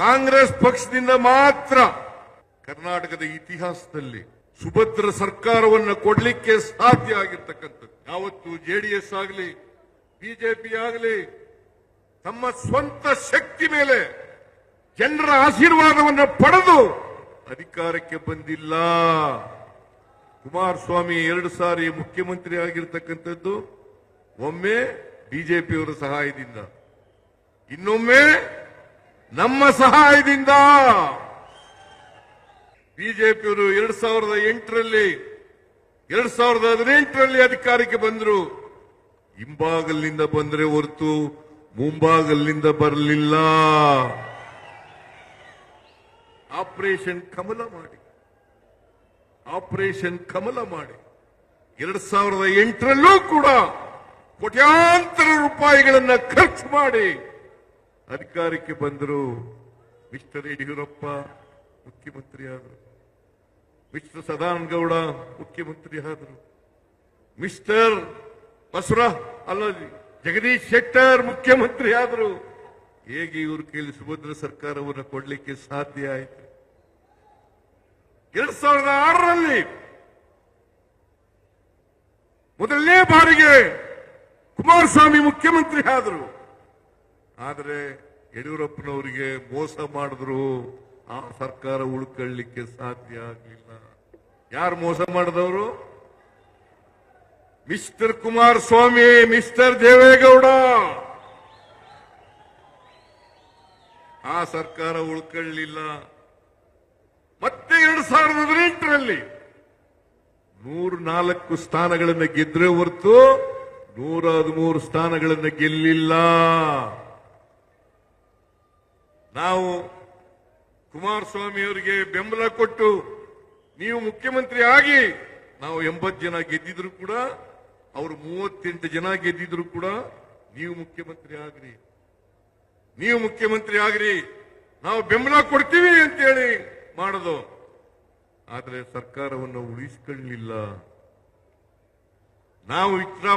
ಕಾಂಗ್ರೆಸ್ ಪಕ್ಷದಿಂದ ಮಾತ್ರ ಕರ್ನಾಟಕದ ಇತಿಹಾಸದಲ್ಲಿ ಸುಭದ್ರ ಸರ್ಕಾರವನ್ನು ಕೊಡಲಿಕ್ಕೆ ಸಾಧ್ಯ ಆಗಿರ್ತಕ್ಕಂಥದ್ದು. ಯಾವತ್ತು ಜೆಡಿಎಸ್ ಆಗಲಿ ಬಿಜೆಪಿ ಆಗಲಿ, ತಮ್ಮ ಸ್ವಂತ ಶಕ್ತಿ ಮೇಲೆ ಜನರ ಆಶೀರ್ವಾದವನ್ನು ಪಡೆದು ಅಧಿಕಾರಕ್ಕೆ ಬಂದಿಲ್ಲ. ಕುಮಾರಸ್ವಾಮಿ ಎರಡು ಸಾರಿ ಮುಖ್ಯಮಂತ್ರಿ ಆಗಿರ್ತಕ್ಕಂಥದ್ದು. ಒಮ್ಮೆ ಬಿಜೆಪಿಯವರ ಸಹಾಯದಿಂದ, ಇನ್ನೊಮ್ಮೆ ನಮ್ಮ ಸಹಾಯದಿಂದ ಬಿಜೆಪಿಯವರು ಎರಡ್ ಸಾವಿರದ ಎಂಟರಲ್ಲಿ, ಎರಡ್ ಸಾವಿರದ ಹದಿನೆಂಟರಲ್ಲಿ ಅಧಿಕಾರಕ್ಕೆ ಬಂದರು. ಹಿಂಬಾಗಲಿನಿಂದ ಬಂದ್ರೆ ಹೊರತು ಮುಂಭಾಗಲಿಂದ ಬರಲಿಲ್ಲ. ಆಪರೇಷನ್ ಕಮಲ ಮಾಡಿ. ಆಪರೇಷನ್ ಕಮಲ ಮಾಡಿ. ಎರಡ್ ಸಾವಿರದ ಎಂಟರಲ್ಲೂ ಕೂಡ ಕೋಟ್ಯಾಂತರ ರೂಪಾಯಿಗಳನ್ನ ಖರ್ಚು ಮಾಡಿ. ಅಧಿಕಾರಕ್ಕೆ ಬಂದರು ಮಿಸ್ಟರ್ ಯಡಿಯೂರಪ್ಪ ಮುಖ್ಯಮಂತ್ರಿ ಆದರು ಮಿಸ್ಟರ್ ಸದಾನಂದ ಗೌಡ ಮುಖ್ಯಮಂತ್ರಿ ಆದರು ಮಿಸ್ಟರ್ ಬಸವರ ಅಲ್ಲ ಜಗದೀಶ್ ಶೆಟ್ಟರ್ ಮುಖ್ಯಮಂತ್ರಿ ಆದರು ಹೇಗೆ ಇವರು ಕೇಳಿ ಸುಭದ್ರ ಸರ್ಕಾರವನ್ನು ಕೊಡಲಿಕ್ಕೆ ಸಾಧ್ಯ ಆಯಿತು? ಎರಡ್ ಸಾವಿರದ ಆರರಲ್ಲಿ ಮೊದಲನೇ ಬಾರಿಗೆ ಕುಮಾರಸ್ವಾಮಿ ಮುಖ್ಯಮಂತ್ರಿ ಆದರು ಆದರೆ ಯಡಿಯೂರಪ್ಪನವರಿಗೆ ಮೋಸ ಮಾಡಿದ್ರು, ಆ ಸರ್ಕಾರ ಉಳ್ಕೊಳ್ಳಿಕ್ಕೆ ಸಾಧ್ಯ ಆಗಲಿಲ್ಲ. ಯಾರು ಮೋಸ ಮಾಡಿದವರು? Mister Kumaraswamy, mister Deve Gowda. ಆ ಸರ್ಕಾರ ಉಳ್ಕೊಳ್ಳಿಲ್ಲ. ಮತ್ತೆ ಎರಡ್ ಸಾವಿರದ ಹದಿನೆಂಟರಲ್ಲಿ ನೂರ ನಾಲ್ಕು ಸ್ಥಾನಗಳನ್ನು ಗೆದ್ರೆ ಹೊರತು ನೂರ ಹದಿಮೂರು ಸ್ಥಾನಗಳನ್ನು ಗೆಲ್ಲಿಲ್ಲ. ನಾವು ಕುಮಾರಸ್ವಾಮಿಯವರಿಗೆ ಬೆಂಬಲ ಕೊಟ್ಟು ನೀವು ಮುಖ್ಯಮಂತ್ರಿ ಆಗಿ ನಾವು ಎಂಬತ್ತು ಜನ ಗೆದ್ದಿದ್ರು ಕೂಡ, ಅವರು ಮೂವತ್ತೆಂಟು ಜನ ಗೆದ್ದಿದ್ರು ಕೂಡ ನೀವು ಮುಖ್ಯಮಂತ್ರಿ ಆಗ್ರಿ. ನೀವು ಮುಖ್ಯಮಂತ್ರಿ ಆಗ್ರಿ. ನಾವು ಬೆಂಬಲ ಕೊಡ್ತೀವಿ ಅಂತೇಳಿ ಮಾಡೋದು. ಆದರೆ ಸರ್ಕಾರವನ್ನು ಉಳಿಸಿಕೊಳ್ಳಲಿಲ್ಲ ನಾವು ವಿಚಾರ